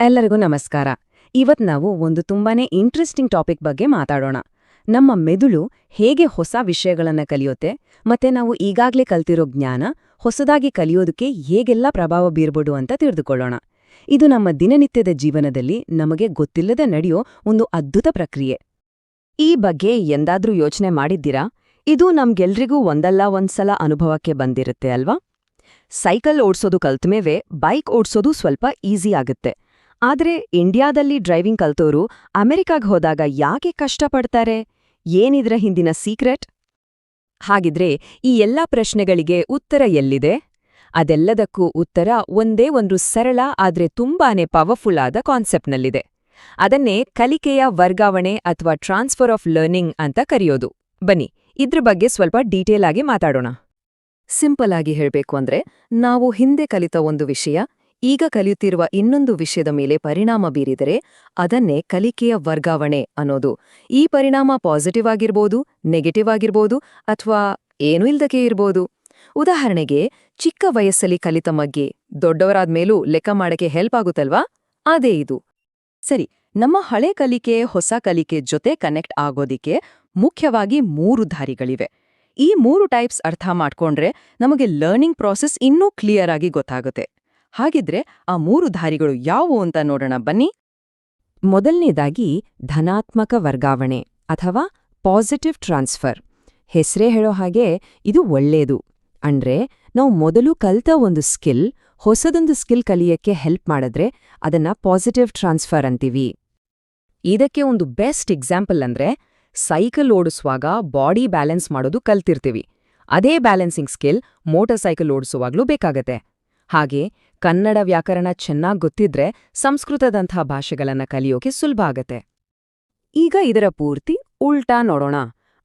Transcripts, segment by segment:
ಎಲ್ಲರಿಗೂ ನಮಸ್ಕಾರ. ಇವತ್ ನಾವು ಒಂದು ತುಂಬಾನೇ ಇಂಟ್ರೆಸ್ಟಿಂಗ್ ಟಾಪಿಕ್ ಬಗ್ಗೆ ಮಾತಾಡೋಣ. ನಮ್ಮ ಮೆದುಳು ಹೇಗೆ ಹೊಸ ವಿಷಯಗಳನ್ನು ಕಲಿಯುತ್ತೆ, ಮತ್ತೆ ನಾವು ಈಗಾಗಲೇ ಕಲ್ತಿರೋ ಜ್ಞಾನ ಹೊಸದಾಗಿ ಕಲಿಯೋದಕ್ಕೆ ಹೇಗೆಲ್ಲ ಪ್ರಭಾವ ಬೀರ್ಬೋದು ಅಂತ ತಿಳಿದುಕೊಳ್ಳೋಣ. ಇದು ನಮ್ಮ ದಿನನಿತ್ಯದ ಜೀವನದಲ್ಲಿ ನಮಗೆ ಗೊತ್ತಿಲ್ಲದೆ ನಡೆಯೋ ಒಂದು ಅದ್ಭುತ ಪ್ರಕ್ರಿಯೆ. ಈ ಬಗ್ಗೆ ಎಂದಾದ್ರೂ ಯೋಚನೆ ಮಾಡಿದ್ದೀರಾ? ಇದು ನಮ್ಗೆಲ್ರಿಗೂ ಒಂದಲ್ಲ ಒಂದ್ಸಲ ಅನುಭವಕ್ಕೆ ಬಂದಿರುತ್ತೆ ಅಲ್ವಾ? ಸೈಕಲ್ ಓಡ್ಸೋದು ಕಲ್ತ್ಮೇವೆ, ಬೈಕ್ ಓಡ್ಸೋದು ಸ್ವಲ್ಪ ಈಸಿ ಆಗುತ್ತೆ. ಆದ್ರೆ ಇಂಡಿಯಾದಲ್ಲಿ ಡ್ರೈವಿಂಗ್ ಕಲ್ತೋರು ಅಮೆರಿಕಾಗ್ ಹೋದಾಗ ಯಾಕೆ ಕಷ್ಟಪಡ್ತಾರೆ? ಏನಿದ್ರ ಹಿಂದಿನ ಸೀಕ್ರೆಟ್? ಹಾಗಿದ್ರೆ ಈ ಎಲ್ಲಾ ಪ್ರಶ್ನೆಗಳಿಗೆ ಉತ್ತರ ಎಲ್ಲಿದೆ? ಅದೆಲ್ಲದಕ್ಕೂ ಉತ್ತರ ಒಂದೇ ಒಂದು ಸರಳ ಆದ್ರೆ ತುಂಬಾನೇ ಪವರ್ಫುಲ್ ಆದ ಕಾನ್ಸೆಪ್ಟ್ನಲ್ಲಿದೆ. ಅದನ್ನೇ ಕಲಿಕೆಯ ವರ್ಗಾವಣೆ ಅಥವಾ ಟ್ರಾನ್ಸ್ಫರ್ ಆಫ್ ಲರ್ನಿಂಗ್ ಅಂತ ಕರೆಯೋದು. ಬನ್ನಿ, ಇದ್ರ ಬಗ್ಗೆ ಸ್ವಲ್ಪ ಡೀಟೇಲ್ ಆಗಿ ಮಾತಾಡೋಣ. ಸಿಂಪಲ್ ಆಗಿ ಹೇಳಬೇಕು ಅಂದ್ರೆ, ನಾವು ಹಿಂದೆ ಕಲಿತ ಒಂದು ವಿಷಯ ಈಗ ಕಲಿಯುತ್ತಿರುವ ಇನ್ನೊಂದು ವಿಷಯದ ಮೇಲೆ ಪರಿಣಾಮ ಬೀರಿದರೆ ಅದನ್ನೇ ಕಲಿಕೆಯ ವರ್ಗಾವಣೆ ಅನ್ನೋದು. ಈ ಪರಿಣಾಮ ಪಾಸಿಟಿವ್ ಆಗಿರ್ಬೋದು ನೆಗೆಟಿವ್ ಆಗಿರ್ಬೋದು ಅಥವಾ ಏನೂ ಇಲ್ದಕ್ಕೆ ಇರ್ಬೋದು. ಉದಾಹರಣೆಗೆ, ಚಿಕ್ಕ ವಯಸ್ಸಲ್ಲಿ ಕಲಿತ ಮಗ್ಗೆ ದೊಡ್ಡವರಾದ್ಮೇಲೂ ಲೆಕ್ಕ ಮಾಡಕ್ಕೆ ಹೆಲ್ಪ್ ಆಗುತ್ತಲ್ವಾ? ಅದೇ ಇದು. ಸರಿ, ನಮ್ಮ ಹಳೆ ಕಲಿಕೆ, ಹೊಸ ಕಲಿಕೆ ಜೊತೆ ಕನೆಕ್ಟ್ ಆಗೋದಿಕ್ಕೆ ಮುಖ್ಯವಾಗಿ ಮೂರು ದಾರಿಗಳಿವೆ. ಈ ಮೂರು ಟೈಪ್ಸ್ ಅರ್ಥ ಮಾಡ್ಕೊಂಡ್ರೆ ನಮಗೆ ಲರ್ನಿಂಗ್ ಪ್ರಾಸೆಸ್ ಇನ್ನೂ ಕ್ಲಿಯರ್ ಆಗಿ ಗೊತ್ತಾಗುತ್ತೆ. ಹಾಗಿದ್ರೆ ಆ ಮೂರು ದಾರಿಗಳು ಯಾವುವು ಅಂತ ನೋಡೋಣ, ಬನ್ನಿ. ಮೊದಲನೇದಾಗಿ ಧನಾತ್ಮಕ ವರ್ಗಾವಣೆ ಅಥವಾ ಪಾಸಿಟಿವ್ ಟ್ರಾನ್ಸ್ಫರ್ ಹೆಸರೇ ಹೇಳೋ ಹಾಗೆ ಇದು ಒಳ್ಳೇದು. ಅಂದ್ರೆ ನಾವು ಮೊದಲು ಕಲ್ತ ಒಂದು ಸ್ಕಿಲ್, ಹೊಸದೊಂದು ಸ್ಕಿಲ್ ಕಲಿಯಕ್ಕೆ ಹೆಲ್ಪ್ ಮಾಡಿದ್ರೆ ಅದನ್ನ ಪಾಸಿಟಿವ್ ಟ್ರಾನ್ಸ್ಫರ್ ಅಂತೀವಿ. ಇದಕ್ಕೆ ಒಂದು ಬೆಸ್ಟ್ ಎಕ್ಸಾಂಪಲ್ ಅಂದ್ರೆ ಸೈಕಲ್ ಓಡಿಸುವಾಗ ಬಾಡಿ ಬ್ಯಾಲೆನ್ಸ್ ಮಾಡೋದು ಕಲ್ತಿರ್ತೀವಿ. ಅದೇ ಬ್ಯಾಲೆನ್ಸಿಂಗ್ ಸ್ಕಿಲ್ ಮೋಟರ್ ಸೈಕಲ್ ಓಡಿಸುವಾಗ್ಲೂ ಬೇಕಾಗತ್ತೆ. ಹಾಗೆ ಕನ್ನಡ ವ್ಯಾಕರಣ ಚೆನ್ನಾಗ್ ಗೊತ್ತಿದ್ರೆ ಸಂಸ್ಕೃತದಂಥ ಭಾಷೆಗಳನ್ನ ಕಲಿಯೋಕೆ ಸುಲಭ ಆಗತ್ತೆ. ಈಗ ಇದರ ಪೂರ್ತಿ ಉಲ್ಟಾ ನೋಡೋಣ.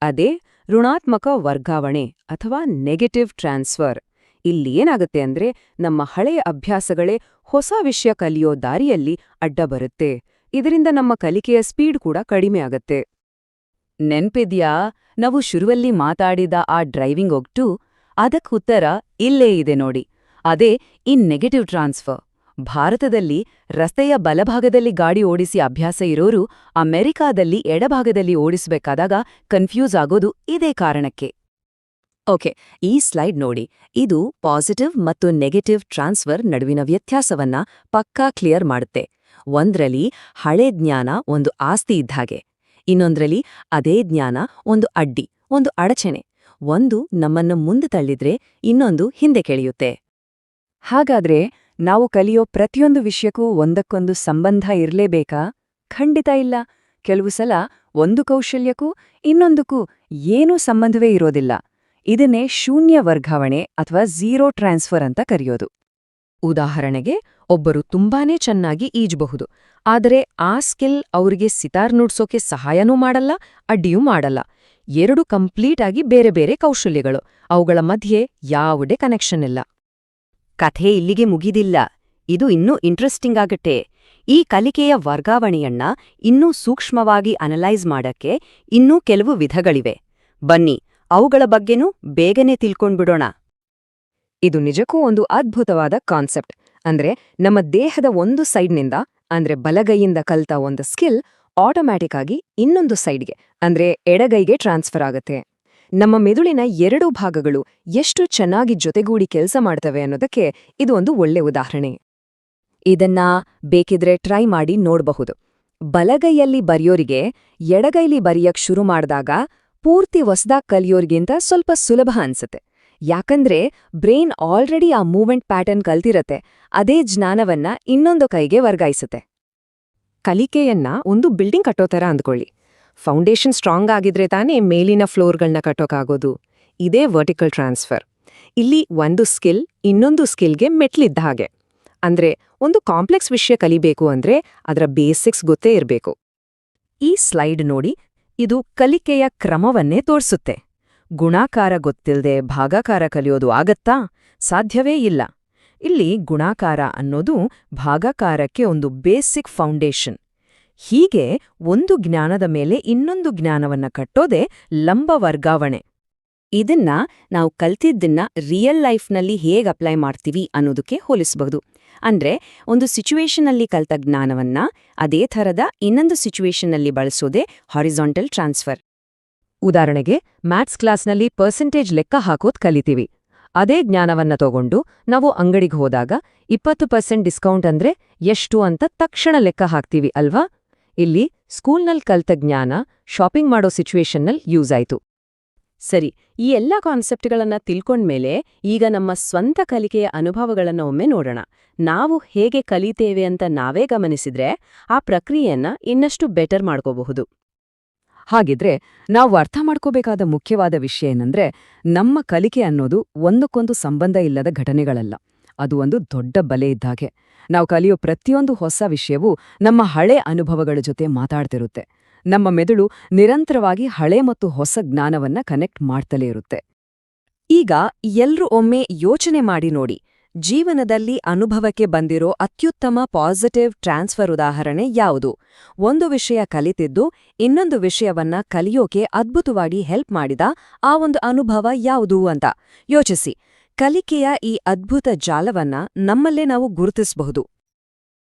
ಅದೇ ಋಣಾತ್ಮಕ ವರ್ಗಾವಣೆ ಅಥವಾ ನೆಗೆಟಿವ್ ಟ್ರಾನ್ಸ್ಫರ್. ಇಲ್ಲಿ ಏನಾಗುತ್ತೆ ಅಂದ್ರೆ ನಮ್ಮ ಹಳೆಯ ಅಭ್ಯಾಸಗಳೇ ಹೊಸ ವಿಷಯ ಕಲಿಯೋ ದಾರಿಯಲ್ಲಿ ಅಡ್ಡ ಬರುತ್ತೆ. ಇದರಿಂದ ನಮ್ಮ ಕಲಿಕೆಯ ಸ್ಪೀಡ್ ಕೂಡ ಕಡಿಮೆ ಆಗತ್ತೆ. ನೆನ್ಪಿದ್ಯಾ? ನಾವು ಶುರುವಲ್ಲಿ ಮಾತಾಡಿದ ಆ ಡ್ರೈವಿಂಗ್ ಒಗ್ಟು ಅದಕ್ಕುತ್ತರ ಇಲ್ಲೇ ಇದೆ ನೋಡಿ. ಅದೇ, ಈ ನೆಗೆಟಿವ್ ಟ್ರಾನ್ಸ್ಫರ್ ಭಾರತದಲ್ಲಿ ರಸ್ತೆಯ ಬಲಭಾಗದಲ್ಲಿ ಗಾಡಿ ಓಡಿಸಿ ಅಭ್ಯಾಸ ಇರೋರು ಅಮೆರಿಕಾದಲ್ಲಿ ಎಡಭಾಗದಲ್ಲಿ ಓಡಿಸಬೇಕಾದಾಗ ಕನ್ಫ್ಯೂಸ್ ಆಗೋದು ಇದೇ ಕಾರಣಕ್ಕೆ. ಓಕೆ, ಈ ಸ್ಲೈಡ್ ನೋಡಿ. ಇದು ಪಾಸಿಟಿವ್ ಮತ್ತು ನೆಗೆಟಿವ್ ಟ್ರಾನ್ಸ್ಫರ್ ನಡುವಿನ ವ್ಯತ್ಯಾಸವನ್ನ ಪಕ್ಕಾ ಕ್ಲಿಯರ್ ಮಾಡುತ್ತೆ. ಒಂದ್ರಲ್ಲಿ ಹಳೆ ಜ್ಞಾನ ಒಂದು ಆಸ್ತಿ ಇದ್ದಾಗೆ ಇನ್ನೊಂದ್ರಲ್ಲಿ ಅದೇ ಜ್ಞಾನ ಒಂದು ಅಡ್ಡಿ, ಒಂದು ಅಡಚಣೆ. ಒಂದು ನಮ್ಮನ್ನು ಮುಂದೆ ತಳ್ಳಿದ್ರೆ ಇನ್ನೊಂದು ಹಿಂದೆ ಕೆಳೆಯುತ್ತೆ. ಹಾಗಾದ್ರೆ ನಾವು ಕಲಿಯೋ ಪ್ರತಿಯೊಂದು ವಿಷಯಕ್ಕೂ ಒಂದಕ್ಕೊಂದು ಸಂಬಂಧ ಇರಲೇಬೇಕಾ? ಖಂಡಿತ ಇಲ್ಲ. ಕೆಲವು ಸಲ ಒಂದು ಕೌಶಲ್ಯಕ್ಕೂ ಇನ್ನೊಂದಕ್ಕೂ ಏನೂ ಸಂಬಂಧವೇ ಇರೋದಿಲ್ಲ. ಇದನ್ನೇ ಶೂನ್ಯ ವರ್ಗಾವಣೆ ಅಥವಾ ಝೀರೋ ಟ್ರಾನ್ಸ್ಫರ್ ಅಂತ ಕರೆಯೋದು. ಉದಾಹರಣೆಗೆ, ಒಬ್ಬರು ತುಂಬಾನೇ ಚೆನ್ನಾಗಿ ಈಜಬಹುದು, ಆದರೆ ಆ ಸ್ಕಿಲ್ ಅವರಿಗೆ ಸಿತಾರ್ ನುಡ್ಸೋಕೆ ಸಹಾಯನೂ ಮಾಡಲ್ಲ, ಅಡ್ಡಿಯೂ ಮಾಡಲ್ಲ. ಎರಡು ಕಂಪ್ಲೀಟ್ ಆಗಿ ಬೇರೆ ಬೇರೆ ಕೌಶಲ್ಯಗಳು, ಅವುಗಳ ಮಧ್ಯೆ ಯಾವುದೇ ಕನೆಕ್ಷನ್ ಇಲ್ಲ. ಕಥೆ ಇಲ್ಲಿಗೆ ಮುಗಿದಿಲ್ಲ. ಇದು ಇನ್ನೂ ಇಂಟ್ರೆಸ್ಟಿಂಗ್ ಆಗತ್ತೆ. ಈ ಕಲಿಕೆಯ ವರ್ಗಾವಣೆಯನ್ನ ಇನ್ನೂ ಸೂಕ್ಷ್ಮವಾಗಿ ಅನಲೈಸ್ ಮಾಡಕ್ಕೆ ಇನ್ನೂ ಕೆಲವು ವಿಧಗಳಿವೆ. ಬನ್ನಿ, ಅವುಗಳ ಬಗ್ಗೆನೂ ಬೇಗನೆ ತಿಳ್ಕೊಂಡ್ಬಿಡೋಣ. ಇದು ನಿಜಕ್ಕೂ ಒಂದು ಅದ್ಭುತವಾದ ಕಾನ್ಸೆಪ್ಟ್ ಅಂದ್ರೆ ನಮ್ಮ ದೇಹದ ಒಂದು ಸೈಡ್ನಿಂದ, ಅಂದ್ರೆ ಬಲಗೈಯಿಂದ ಕಲ್ತ ಒಂದು ಸ್ಕಿಲ್ ಆಟೋಮ್ಯಾಟಿಕ್ ಆಗಿ ಇನ್ನೊಂದು ಸೈಡ್ಗೆ ಅಂದ್ರೆ ಎಡಗೈಗೆ ಟ್ರಾನ್ಸ್ಫರ್ ಆಗತ್ತೆ. ನಮ್ಮ ಮೆದುಳಿನ ಎರಡೂ ಭಾಗಗಳು ಎಷ್ಟು ಚೆನ್ನಾಗಿ ಜೊತೆಗೂಡಿ ಕೆಲಸ ಮಾಡ್ತವೆ ಅನ್ನೋದಕ್ಕೆ ಇದು ಒಂದು ಒಳ್ಳೆ ಉದಾಹರಣೆ. ಇದನ್ನ ಬೇಕಿದ್ರೆ ಟ್ರೈ ಮಾಡಿ ನೋಡಬಹುದು. ಬಲಗೈಯಲ್ಲಿ ಬರೆಯೋರಿಗೆ ಎಡಗೈಲಿ ಬರೆಯಕ್ ಶುರು ಮಾಡಿದಾಗ ಪೂರ್ತಿ ಹೊಸ್ದಾಗ್ ಕಲಿಯೋರ್ಗಿಂತ ಸ್ವಲ್ಪ ಸುಲಭ ಅನ್ಸುತ್ತೆ. ಯಾಕಂದ್ರೆ ಬ್ರೈನ್ ಆಲ್ರೆಡಿ ಆ ಮೂವ್ಮೆಂಟ್ ಪ್ಯಾಟರ್ನ್ ಕಲ್ತಿರತ್ತೆ, ಅದೇ ಜ್ಞಾನವನ್ನ ಇನ್ನೊಂದು ಕೈಗೆ ವರ್ಗಾಯಿಸುತ್ತೆ. ಕಲಿಕೆಯನ್ನ ಒಂದು ಬಿಲ್ಡಿಂಗ್ ಕಟ್ಟೋ ಥರ ಅಂದ್ಕೊಳ್ಳಿ. ಫೌಂಡೇಶನ್ ಸ್ಟ್ರಾಂಗ್ ಆಗಿದ್ರೆ ತಾನೇ ಮೇಲಿನ ಫ್ಲೋರ್ಗಳನ್ನ ಕಟ್ಟೋಕ್ಕಾಗೋದು ಇದೇ ವರ್ಟಿಕಲ್ ಟ್ರಾನ್ಸ್ಫರ್ ಇಲ್ಲಿ ಒಂದು ಸ್ಕಿಲ್, ಇನ್ನೊಂದು ಸ್ಕಿಲ್ಗೆ ಮೆಟ್ಲಿದ್ದ ಹಾಗೆ. ಅಂದ್ರೆ ಒಂದು ಕಾಂಪ್ಲೆಕ್ಸ್ ವಿಷಯ ಕಲಿಬೇಕು ಅಂದ್ರೆ ಅದರ ಬೇಸಿಕ್ಸ್ ಗೊತ್ತೇ ಇರಬೇಕು. ಈ ಸ್ಲೈಡ್ ನೋಡಿ, ಇದು ಕಲಿಕೆಯ ಕ್ರಮವನ್ನೇ ತೋರಿಸುತ್ತೆ. ಗುಣಾಕಾರ ಗೊತ್ತಿಲ್ಲದೆ ಭಾಗಾಕಾರ ಕಲಿಯೋದು ಆಗತ್ತಾ? ಸಾಧ್ಯವೇ ಇಲ್ಲ. ಇಲ್ಲಿ ಗುಣಾಕಾರ ಅನ್ನೋದು ಭಾಗಾಕಾರಕ್ಕೆ ಒಂದು ಬೇಸಿಕ್ ಫೌಂಡೇಶನ್ ಹೀಗೆ ಒಂದು ಜ್ಞಾನದ ಮೇಲೆ ಇನ್ನೊಂದು ಜ್ಞಾನವನ್ನ ಕಟ್ಟೋದೇ ಲಂಬ ವರ್ಗಾವಣೆ. ಇದನ್ನ ನಾವು ಕಲ್ತಿದ್ದನ್ನ ರಿಯಲ್ ಲೈಫ್ನಲ್ಲಿ ಹೇಗೆ ಅಪ್ಲೈ ಮಾಡ್ತೀವಿ ಅನ್ನೋದಕ್ಕೆ ಹೋಲಿಸಬಹುದು. ಅಂದ್ರೆ ಒಂದು ಸಿಚುವೇಶನ್ನಲ್ಲಿ ಕಲ್ತ ಜ್ಞಾನವನ್ನ ಅದೇ ಥರದ ಇನ್ನೊಂದು ಸಿಚುವೇಶನ್ನಲ್ಲಿ ಬಳಸೋದೇ ಹಾರಿಜಾಂಟಲ್ ಟ್ರಾನ್ಸ್ಫರ್ ಉದಾಹರಣೆಗೆ ಮ್ಯಾಥ್ಸ್ ಕ್ಲಾಸ್ನಲ್ಲಿ ಪರ್ಸೆಂಟೇಜ್ ಲೆಕ್ಕ ಹಾಕೋದ್ ಕಲಿತೀವಿ. ಅದೇ ಜ್ಞಾನವನ್ನ ತಗೊಂಡು ನಾವು ಅಂಗಡಿಗೆ ಹೋದಾಗ ಇಪ್ಪತ್ತು ಪರ್ಸೆಂಟ್ ಡಿಸ್ಕೌಂಟ್ ಅಂದ್ರೆ ಎಷ್ಟು ಅಂತ ತಕ್ಷಣ ಲೆಕ್ಕ ಹಾಕ್ತೀವಿ ಅಲ್ವಾ? ಇಲ್ಲಿ ಸ್ಕೂಲ್ನಲ್ಲಿ ಕಲ್ತ ಜ್ಞಾನ ಶಾಪಿಂಗ್ ಮಾಡೋ ಸಿಚುವೇಶನ್ನಲ್ಲಿ ಯೂಸ್ ಆಯಿತು. ಸರಿ, ಈ ಎಲ್ಲ ಕಾನ್ಸೆಪ್ಟ್ಗಳನ್ನು ತಿಳ್ಕೊಂಡ್ಮೇಲೆ ಈಗ ನಮ್ಮ ಸ್ವಂತ ಕಲಿಕೆಯ ಅನುಭವಗಳನ್ನು ಒಮ್ಮೆ ನೋಡೋಣ. ನಾವು ಹೇಗೆ ಕಲಿತೇವೆ ಅಂತ ನಾವೇ ಗಮನಿಸಿದ್ರೆ ಆ ಪ್ರಕ್ರಿಯೆಯನ್ನ ಇನ್ನಷ್ಟು ಬೆಟರ್ ಮಾಡ್ಕೋಬಹುದು. ಹಾಗಿದ್ರೆ ನಾವು ಅರ್ಥ ಮಾಡ್ಕೋಬೇಕಾದ ಮುಖ್ಯವಾದ ವಿಷಯ ಏನಂದ್ರೆ ನಮ್ಮ ಕಲಿಕೆ ಅನ್ನೋದು ಒಂದಕ್ಕೊಂದು ಸಂಬಂಧ ಇಲ್ಲದ ಘಟನೆಗಳಲ್ಲ. ಅದು ಒಂದು ದೊಡ್ಡ ಬಲೆ ಇದ್ದಾಗೆ ನಾವು ಕಲಿಯೋ ಪ್ರತಿಯೊಂದು ಹೊಸ ವಿಷಯವು ನಮ್ಮ ಹಳೆ ಅನುಭವಗಳ ಜೊತೆ ಮಾತಾಡ್ತಿರುತ್ತೆ. ನಮ್ಮ ಮೆದುಳು ನಿರಂತರವಾಗಿ ಹಳೆ ಮತ್ತು ಹೊಸ ಜ್ಞಾನವನ್ನ ಕನೆಕ್ಟ್ ಮಾಡ್ತಲೇ ಇರುತ್ತೆ. ಈಗ ಎಲ್ರೂ ಒಮ್ಮೆ ಯೋಚನೆ ಮಾಡಿ ನೋಡಿ, ಜೀವನದಲ್ಲಿ ಅನುಭವಕ್ಕೆ ಬಂದಿರೋ ಅತ್ಯುತ್ತಮ ಪಾಸಿಟಿವ್ ಟ್ರಾನ್ಸ್ಫರ್ ಉದಾಹರಣೆ ಯಾವುದು? ಒಂದು ವಿಷಯ ಕಲಿತಿದ್ದು, ಇನ್ನೊಂದು ವಿಷಯವನ್ನ ಕಲಿಯೋಕೆ ಅದ್ಭುತವಾಗಿ ಹೆಲ್ಪ್ ಮಾಡಿದ ಆ ಒಂದು ಅನುಭವ ಯಾವುದು ಅಂತ ಯೋಚಿಸಿ. ಕಲಿಕೆಯ ಈ ಅದ್ಭುತ ಜಾಲವನ್ನ ನಮ್ಮಲ್ಲೇ ನಾವು ಗುರುತಿಸಬಹುದು.